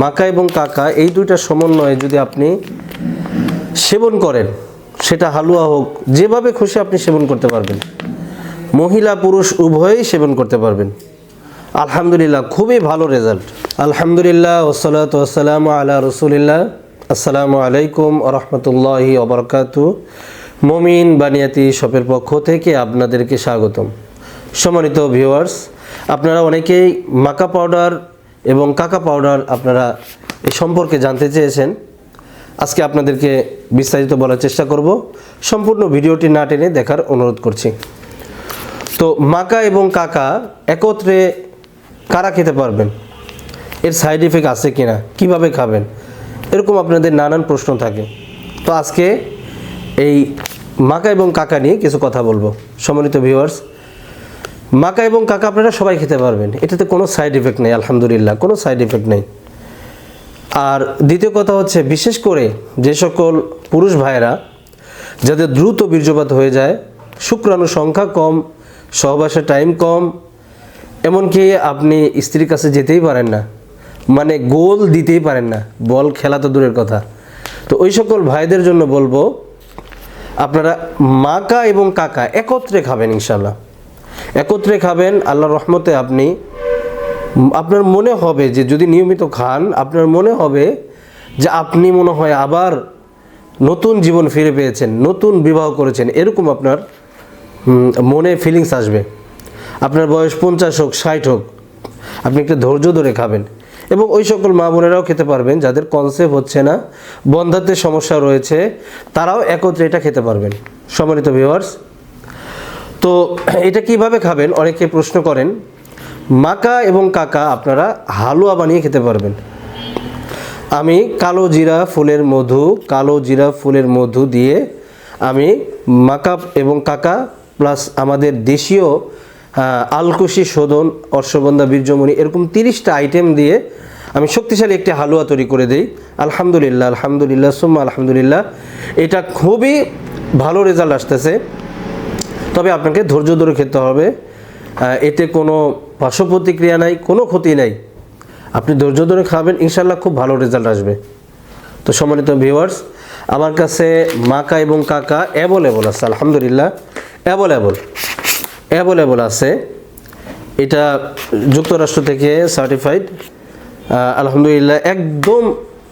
মাকা এবং কাকা এই দুইটা সমন্বয়ে যদি আপনি সেবন করেন, সেটা হালুয়া হোক, যেভাবে খুশি আপনি সেবন করতে পারবেন। মহিলা পুরুষ উভয়ই সেবন করতে পারবেন। আলহামদুলিল্লাহ, খুবই ভালো রেজাল্ট। আলহামদুলিল্লাহ ওসলাত ওসালাম আলা রসুলিল্লাহ। আসসালামু আলাইকুম রহমতুল্লাহি ওবরকাতু মমিন বানিয়াতি শপের পক্ষ থেকে আপনাদেরকে স্বাগতম। সম্মানিত ভিউয়ার্স, আপনারা অনেকেই মাকা পাউডার এবং কাকা পাউডার আপনারা এই সম্পর্কে জানতে চেয়েছেন, আজকে আপনাদেরকে বিস্তারিত বলার চেষ্টা করব। সম্পূর্ণ ভিডিওটি না টেনে দেখার অনুরোধ করছি। তো মাকা এবং কাকা একত্রে কারা খেতে পারবেন? এর সাইড এফেক্ট আছে কি না কীভাবে খাবেন? এরকম আপনাদের নানান প্রশ্ন থাকে। তো আজকে এই মাকা এবং কাকা নিয়ে কিছু কথা বলব। সম্মানিত ভিউয়ার্স মাকা এবং কাকা আপনারা সবাই খেতে পারবেন। এটাতে কোনো সাইড এফেক্ট নেই, আলহামদুলিল্লাহ, কোনো সাইড এফেক্ট নেই। আর দ্বিতীয় কথা হচ্ছে, বিশেষ করে যে সকল পুরুষ ভাইয়েরা, যাদের দ্রুত বীর্যপাত হয়ে যায়, শুক্রাণু সংখ্যা কম, সহবাসের টাইম কম, এমনকি আপনি স্ত্রীর কাছে যেতেই পারেন না মানে গোল দিতেই পারেন না, বল খেলা তো দূরের কথা। তো ওই সকল ভাইদের জন্য বলব, আপনারা মাকা এবং কাকা একত্রে খাবেন ইনশাল্লাহ একত্রে খাবেন, আল্লাহর রহমতে আপনি, আপনার মনে হবে যে যদি নিয়মিত খান, আপনার মনে হবে যে আপনি মনে হয় আবার নতুন জীবন ফিরে পেয়েছেন, নতুন বিবাহ করেছেন, এরকম আপনার মনে ফিলিংস আসবে। আপনার বয়স পঞ্চাশ হোক, ষাট হোক, আপনি একটু ধৈর্য ধরে খাবেন। এবং ওই সকল মা বোনেরাও খেতে পারবেন, যাদের কনসেপ্ট হচ্ছে না, বন্ধাত্বের সমস্যা রয়েছে, তারাও একত্রে এটা খেতে পারবেন। সম্মানিত ভিউয়ার্স তো এটা কীভাবে খাবেন? অনেকে প্রশ্ন করেন, মাকা এবং কাকা আপনারা হালুয়া বানিয়ে খেতে পারবেন। আমি কালো জিরা ফুলের মধু, কালো জিরা ফুলের মধু দিয়ে আমি মাকা এবং কাকা প্লাস আমাদের দেশীয় আলকুশি শোধন অর্শগন্ধা বীর্যমণি এরকম তিরিশটা আইটেম দিয়ে আমি শক্তিশালী একটি হালুয়া তৈরি করে দিই। আলহামদুলিল্লাহ আলহামদুলিল্লাহ, সুম্মা আলহামদুলিল্লাহ। এটা খুবই ভালো রেজাল্ট আসতেছে। তবে আপনাকে ধৈর্য ধরে খেতে হবে। এতে কোনো পার্শ্ব প্রতিক্রিয়া নাই, কোনো ক্ষতি নাই। আপনি ধৈর্য ধরে খাবেন ইনশাল্লাহ খুব ভালো রেজাল্ট আসবে। তো সম্মানিত ভিউয়ার্স আমার কাছে মাকা এবং কাকা অ্যাভেলেবল আছে, আলহামদুলিল্লাহ অ্যাভেলেবল অ্যাভেলেবল আছে। এটা যুক্তরাষ্ট্র থেকে সার্টিফাইড আলহামদুলিল্লাহ, একদম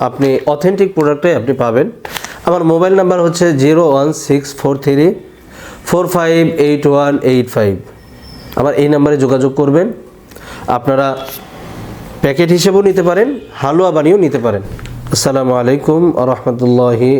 আপনি অথেন্টিক প্রোডাক্টটাই আপনি পাবেন। আমার মোবাইল নাম্বার হচ্ছে zero one six four three four five eight one eight five. আবার এই নাম্বারে যোগাযোগ করবেন। আপনারা প্যাকেট হিসেবেও নিতে পারেন, হালুয়া বানিয়েও নিতে পারেন। আসসালামু আলাইকুম আ রহমতুল্লাহি